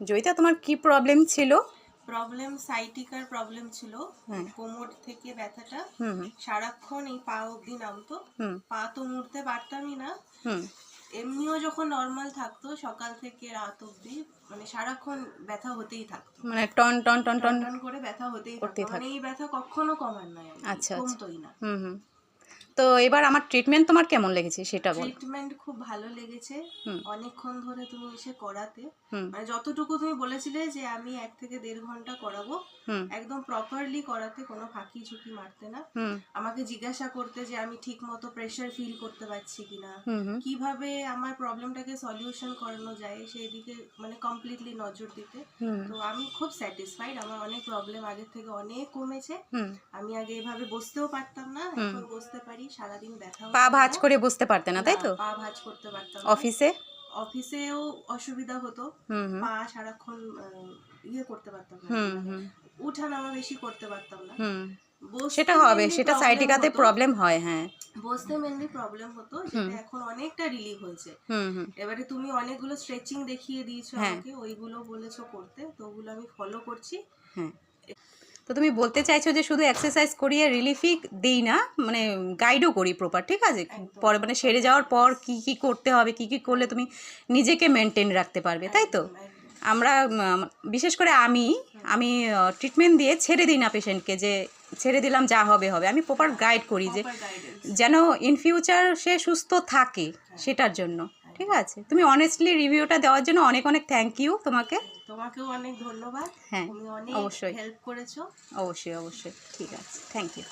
জয়িতা তোমার কি প্রবলেম ছিল? প্রবলেম সাইটিকার প্রবলেম ছিল। কোমর থেকে ব্যথাটা। সারাক্ষণ এই পা অবধি নামতো। পা তো মুড়তে পারতামই না। হুম। এমনিও যখন নর্মাল থাকতো সকাল থেকে রাত অবধি মানে সারাক্ষণ ব্যথা হতেই থাকতো। মানে টন টন টন টন টন টন করে ব্যথা হতেই থাকতো। মানে এই ব্যথা কখনো কমার নয়। আচ্ছা, আচ্ছা। কমতোই না। হুম হুম। তো এবার আমার ট্রিটমেন্ট তোমার কেমন লেগেছে সেটা বল। ট্রিটমেন্ট খুব ভালো লেগেছে। অনেকক্ষণ ধরে তুমি এসে করাতে। মানে যতটুকু তুমি বলেছিলে যে আমি এক থেকে দেড় ঘণ্টা করাবো একদম প্রপারলি করাতে কোনো ফাঁকি ঝুঁকি মারতে না। আমাকে জিজ্ঞাসা করতে যে আমি ঠিক মতো প্রেশার ফিল করতে পারছি কিনা। কীভাবে আমার প্রবলেমটাকে সলিউশন করানো যায় সেই দিকে মানে কমপ্লিটলি নজর দিতে। তো আমি খুব স্যাটিসফাইড আমার অনেক প্রবলেম আগের থেকে অনেক কমেছে। আমি আগে এভাবে বসতেও পারতাম না। এখন বসতে পারি। সারাদিন ব্যথা পা ভাঁজ করে বসতে পারতে না তাই তো? পা ভাঁজ করতে পারতাম না। অফিসে? অফিসেও অসুবিধা হতো। হুম হুম। পা সারাক্ষণ আহ, ইয়ে করতে পারতাম না। হুম হুম। উঠা নামা বেশি করতে পারতাম না। হুম। বসতে সেটা হবে mainly সেটা problem সাইটিকাতে হতো। প্রবলেম হয় হ্যাঁ। বসতে মেনলি প্রবলেম হতো যেটা এখন অনেকটা রিলিভ হয়েছে। হুম হুম। এবারে তুমি অনেকগুলো স্ট্রেচিং দেখিয়ে দিয়েছ হ্যাঁ। আমাকে ওইগুলো বলেছ করতে তো ওগুলো আমি ফলো করছি। হ্যাঁ। তো তুমি বলতে চাইছো যে শুধু এক্সারসাইজ করিয়ে রিলিফই দিই না মানে গাইডও করি প্রপার ঠিক আছে? পরে মানে সেরে যাওয়ার পর কি কি করতে হবে কি কি করলে তুমি নিজেকে মেনটেন রাখতে পারবে তাই তো? আমরা বিশেষ করে আমি আমি ট্রিটমেন্ট দিয়ে ছেড়ে দিই না পেশেন্টকে যে ছেড়ে দিলাম যা হবে হবে। আমি প্রপার গাইড করি যে যেন ইন ফিউচার সে সুস্থ থাকে সেটার জন্য। ঠিক আছে? তুমি অনেস্টলি রিভিউটা দেওয়ার জন্য অনেক অনেক থ্যাংক ইউ তোমাকে। তোমাকেও অনেক ধন্যবাদ। হ্যাঁ অবশ্যই। হেল্প করেছ। অবশ্যই অবশ্যই। ঠিক আছে। Thank you